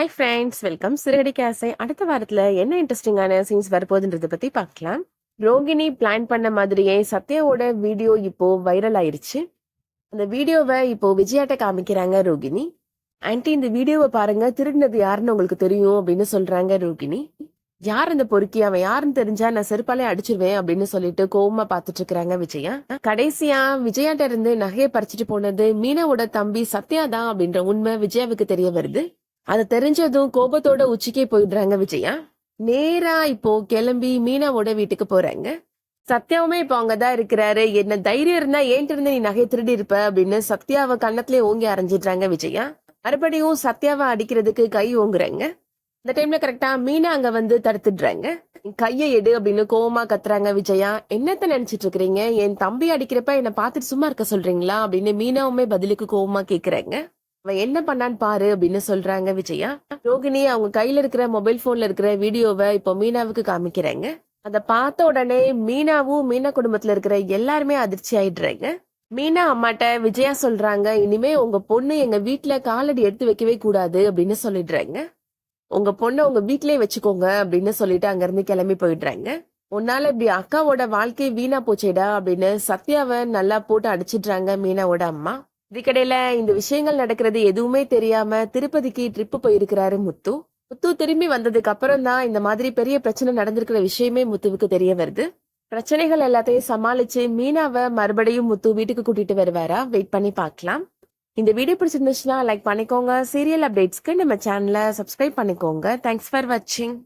Hi friends welcome சிறுகடி கேசை அடுத்த வாரத்தில் என்ன இன்ட்ரெஸ்டிங்கான சீன்ஸ் வரப்போகுதுன்றதை பற்றி பார்க்கலாம். ரோகிணி பிளான் பண்ண மாதிரியே சத்யாவோட வீடியோ இப்போ வைரல் ஆயிருச்சு. அந்த வீடியோவை இப்போ விஜயாட்ட காமிக்கிறாங்க ரோகிணி. ஆன்ட்டி இந்த வீடியோவை பாருங்க. திருடினது யாருன்னு உங்களுக்கு தெரியும் அப்படின்னு சொல்றாங்க ரோகிணி. யார் இந்த பொறுக்கி? அவன் யாருன்னு தெரிஞ்சா நான் செருப்பாலே அடிச்சிருவேன் அப்படின்னு சொல்லிட்டு கோவமா பாத்துட்டு இருக்காங்க விஜயா. கடைசியா விஜயாட்ட இருந்து நகையை பறிச்சுட்டு போனது மீனாவோட தம்பி சத்யா தான் அப்படின்ற உண்மை விஜயாவுக்கு தெரிய வருது. அது தெரிஞ்சதும் கோபத்தோட உச்சிக்கே போயிடுறாங்க விஜயா. நேரா இப்போ கிளம்பி மீனாவோட வீட்டுக்கு போறாங்க. சத்யாவுமே இப்போ அங்கதான் இருக்கிறாரு. என்ன தைரியம் இருந்தா ஏன்ட்டு இருந்து நீ நகை திருடி இருப்ப அப்படின்னு சத்யாவை கண்ணத்திலே ஓங்கி அரைஞ்சிடுறாங்க விஜயா. மறுபடியும் சத்யாவை அடிக்கிறதுக்கு கை ஓங்குறாங்க. இந்த டைம்ல கரெக்டா மீனா அங்க வந்து தடுத்துடுறாங்க. கையை எடு அப்படின்னு கோவமா கத்துறாங்க விஜயா. என்னத்த நினைச்சிட்டு இருக்கிறீங்க? என் தம்பி அடிக்கிறப்ப என்ன பார்த்துட்டு சும்மா இருக்க சொல்றீங்களா? அப்படின்னு மீனாவுமே பதிலுக்கு கோவமா கேக்குறாங்க. அவன் என்ன பண்ணான்னு பாரு அப்படின்னு சொல்றாங்க விஜயா. ரோகிணி அவங்க கையில இருக்கிற மொபைல் போன்ல இருக்கிற வீடியோவை இப்போ மீனாவுக்கு காமிக்கிறாங்க. அதை பார்த்த உடனே மீனாவும் மீனா குடும்பத்துல இருக்கிற எல்லாருமே அதிர்ச்சி ஆயிடுறாங்க. மீனா அம்மாட்ட விஜயா சொல்றாங்க இனிமே உங்க பொண்ணு எங்க வீட்டுல காலடி எடுத்து வைக்கவே கூடாது அப்படின்னு சொல்லிடுறாங்க. உங்க பொண்ணை உங்க வீட்லயே வச்சுக்கோங்க அப்படின்னு சொல்லிட்டு அங்க இருந்து கிளம்பி போயிடுறாங்க. உன்னால இப்படி அக்காவோட வாழ்க்கை வீணா போச்சேடா அப்படின்னு சத்யாவை நல்லா போட்டு அடிச்சிடுறாங்க மீனாவோட அம்மா. இதுக்கடையில இந்த விஷயங்கள் நடக்கிறது எதுவுமே தெரியாம திருப்பதிக்கு ட்ரிப்பு போயிருக்கிறாரு முத்து. முத்து திரும்பி வந்ததுக்கு அப்புறம் தான் இந்த மாதிரி பெரிய பிரச்சனை நடந்திருக்கிற விஷயமே முத்துவுக்கு தெரிய வருது. பிரச்சனைகள் எல்லாத்தையும் சமாளிச்சு மீனாவை மறுபடியும் முத்து வீட்டுக்கு கூட்டிட்டு வருவாரா? வெயிட் பண்ணி பார்க்கலாம். இந்த வீடியோ பிடிச்சிருந்துச்சுன்னா லைக் பண்ணிக்கோங்க. சீரியல் அப்டேட்ஸ்க்கு நம்ம சேனலை சப்ஸ்கிரைப் பண்ணிக்கோங்க. தேங்க்ஸ் ஃபார் வாட்சிங்